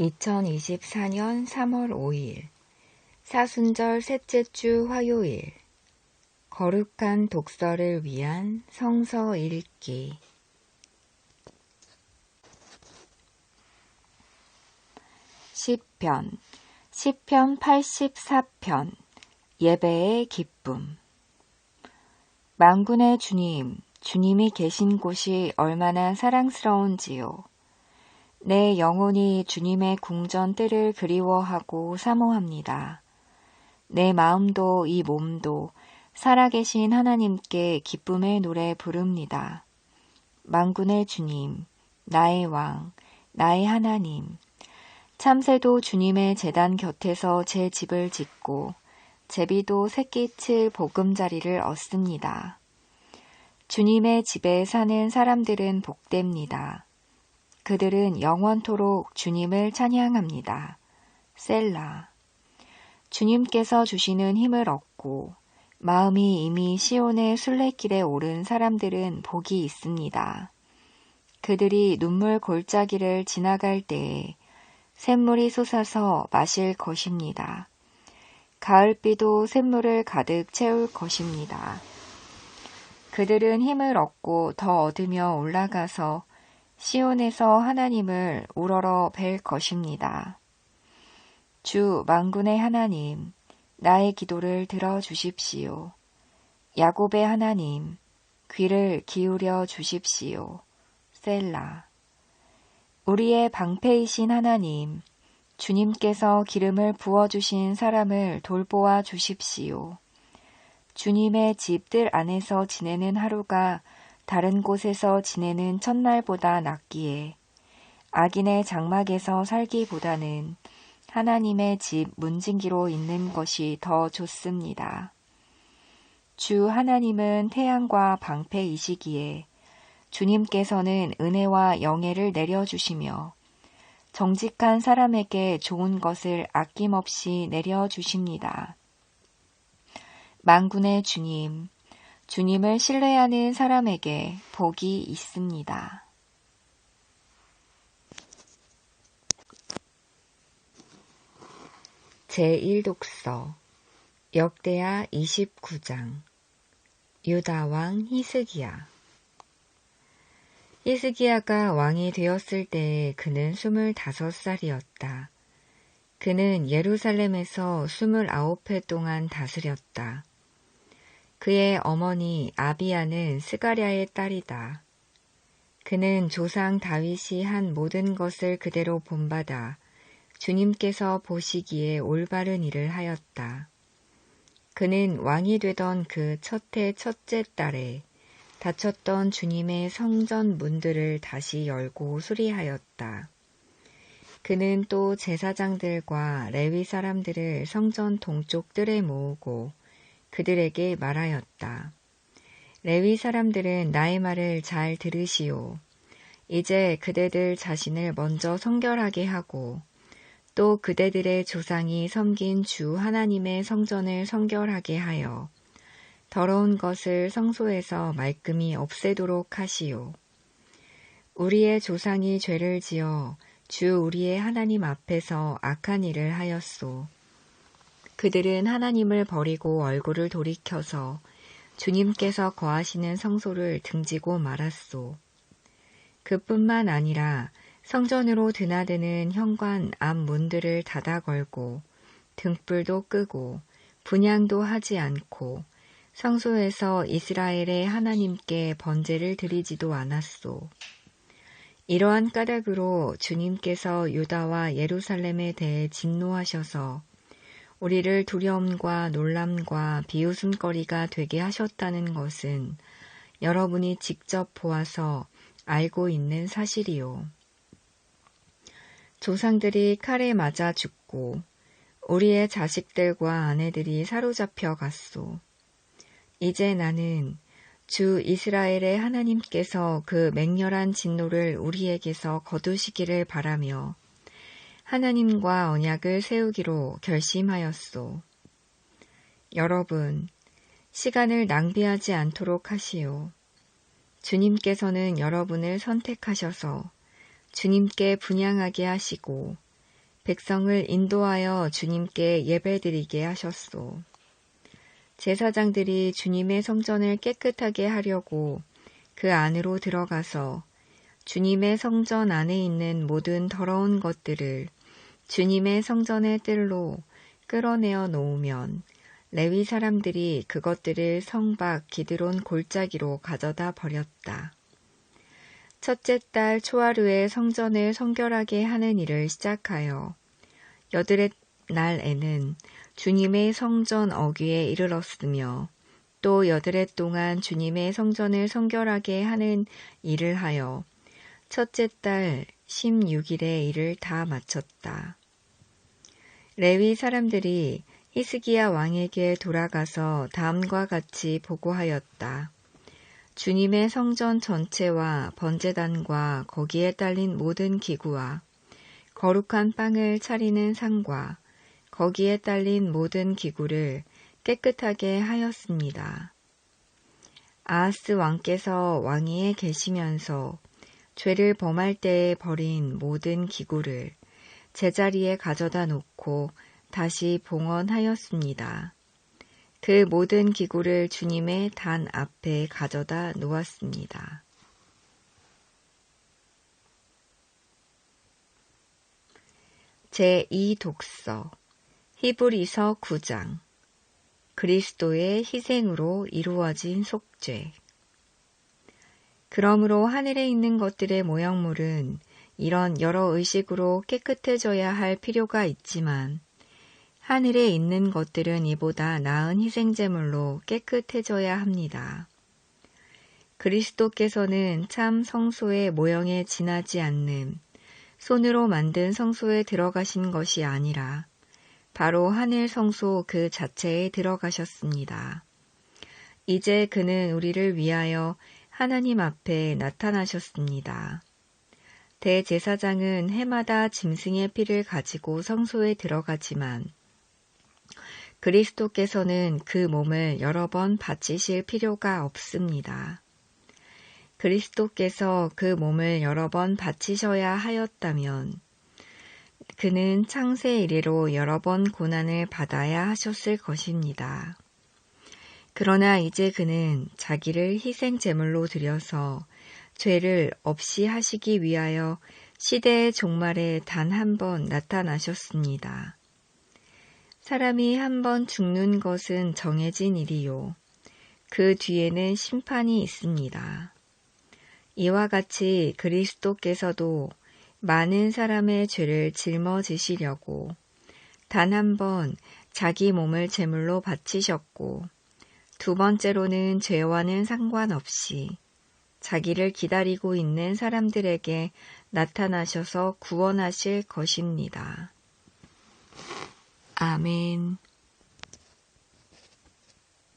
2024년 3월 5일 사순절 셋째 주 화요일 거룩한 독서를 위한 성서 읽기. 시편 시편 84편 예배의 기쁨. 만군의 주님 주님이 계신 곳이 얼마나 사랑스러운지요 내 영혼이 주님의 궁전 때를 그리워하고 사모합니다. 내 마음도 이 몸도 살아계신 하나님께 기쁨의 노래 부릅니다. 만군의 주님, 나의 왕, 나의 하나님, 참새도 주님의 재단 곁에서 제 집을 짓고 제비도 새끼칠 보금자리를 얻습니다. 주님의 집에 사는 사람들은 복됩니다. 그들은 영원토록 주님을 찬양합니다. 셀라. 주님께서 주시는 힘을 얻고 마음이 이미 시온의 순례길에 오른 사람들은 복이 있습니다. 그들이 눈물 골짜기를 지나갈 때에 샘물이 솟아서 마실 것입니다. 가을비도 샘물을 가득 채울 것입니다. 그들은 힘을 얻고 더 얻으며 올라가서 시온에서 하나님을 우러러 뵐 것입니다. 주 만군의 하나님, 나의 기도를 들어 주십시오. 야곱의 하나님, 귀를 기울여 주십시오. 셀라. 우리의 방패이신 하나님, 주님께서 기름을 부어주신 사람을 돌보아 주십시오. 주님의 집들 안에서 지내는 하루가 다른 곳에서 지내는 첫날보다 낫기에 악인의 장막에서 살기보다는 하나님의 집 문징기로 있는 것이 더 좋습니다. 주 하나님은 태양과 방패이시기에 주님께서는 은혜와 영예를 내려주시며 정직한 사람에게 좋은 것을 아낌없이 내려주십니다. 만군의 주님, 주님을 신뢰하는 사람에게 복이 있습니다. 제1독서 역대하 29장 유다왕 히스기야 히스기야가 왕이 되었을 때 그는 25살이었다. 그는 예루살렘에서 29해 동안 다스렸다. 그의 어머니 아비아는 스가랴의 딸이다. 그는 조상 다윗이 한 모든 것을 그대로 본받아 주님께서 보시기에 올바른 일을 하였다. 그는 왕이 되던 그 첫해 첫째 달에 닫혔던 주님의 성전 문들을 다시 열고 수리하였다. 그는 또 제사장들과 레위 사람들을 성전 동쪽 뜰에 모으고 그들에게 말하였다. 레위 사람들은 나의 말을 잘 들으시오. 이제 그대들 자신을 먼저 성결하게 하고 또 그대들의 조상이 섬긴 주 하나님의 성전을 성결하게 하여 더러운 것을 성소에서 말끔히 없애도록 하시오. 우리의 조상이 죄를 지어 주 우리의 하나님 앞에서 악한 일을 하였소. 그들은 하나님을 버리고 얼굴을 돌이켜서 주님께서 거하시는 성소를 등지고 말았소. 그뿐만 아니라 성전으로 드나드는 현관 앞 문들을 닫아 걸고 등불도 끄고 분양도 하지 않고 성소에서 이스라엘의 하나님께 번제를 드리지도 않았소. 이러한 까닭으로 주님께서 유다와 예루살렘에 대해 진노하셔서 우리를 두려움과 놀람과 비웃음거리가 되게 하셨다는 것은 여러분이 직접 보아서 알고 있는 사실이요. 조상들이 칼에 맞아 죽고 우리의 자식들과 아내들이 사로잡혀 갔소. 이제 나는 주 이스라엘의 하나님께서 그 맹렬한 진노를 우리에게서 거두시기를 바라며 하나님과 언약을 세우기로 결심하였소. 여러분, 시간을 낭비하지 않도록 하시오. 주님께서는 여러분을 선택하셔서 주님께 분양하게 하시고 백성을 인도하여 주님께 예배드리게 하셨소. 제사장들이 주님의 성전을 깨끗하게 하려고 그 안으로 들어가서 주님의 성전 안에 있는 모든 더러운 것들을 주님의 성전의 뜰로 끌어내어 놓으면 레위 사람들이 그것들을 성박 기드론 골짜기로 가져다 버렸다. 첫째 달 초하루에 성전을 성결하게 하는 일을 시작하여 여드렛 날에는 주님의 성전 어귀에 이르렀으며 또 여드렛 동안 주님의 성전을 성결하게 하는 일을 하여 첫째 달 16일에 일을 다 마쳤다. 레위 사람들이 히스기야 왕에게 돌아가서 다음과 같이 보고하였다. 주님의 성전 전체와 번제단과 거기에 딸린 모든 기구와 거룩한 빵을 차리는 상과 거기에 딸린 모든 기구를 깨끗하게 하였습니다. 아하스 왕께서 왕위에 계시면서 죄를 범할 때에 버린 모든 기구를 제자리에 가져다 놓고 다시 봉헌하였습니다. 그 모든 기구를 주님의 단 앞에 가져다 놓았습니다. 제2 독서 히브리서 9장 그리스도의 희생으로 이루어진 속죄 그러므로 하늘에 있는 것들의 모형물은 이런 여러 의식으로 깨끗해져야 할 필요가 있지만 하늘에 있는 것들은 이보다 나은 희생제물로 깨끗해져야 합니다. 그리스도께서는 참 성소의 모형에 지나지 않는 손으로 만든 성소에 들어가신 것이 아니라 바로 하늘 성소 그 자체에 들어가셨습니다. 이제 그는 우리를 위하여 하나님 앞에 나타나셨습니다. 대제사장은 해마다 짐승의 피를 가지고 성소에 들어가지만 그리스도께서는 그 몸을 여러 번 바치실 필요가 없습니다. 그리스도께서 그 몸을 여러 번 바치셔야 하였다면 그는 창세 이래로 여러 번 고난을 받아야 하셨을 것입니다. 그러나 이제 그는 자기를 희생 제물로 드려서 죄를 없이 하시기 위하여 시대의 종말에 단 한 번 나타나셨습니다. 사람이 한 번 죽는 것은 정해진 일이요. 그 뒤에는 심판이 있습니다. 이와 같이 그리스도께서도 많은 사람의 죄를 짊어지시려고 단 한 번 자기 몸을 제물로 바치셨고 두 번째로는 죄와는 상관없이 자기를 기다리고 있는 사람들에게 나타나셔서 구원하실 것입니다. 아멘.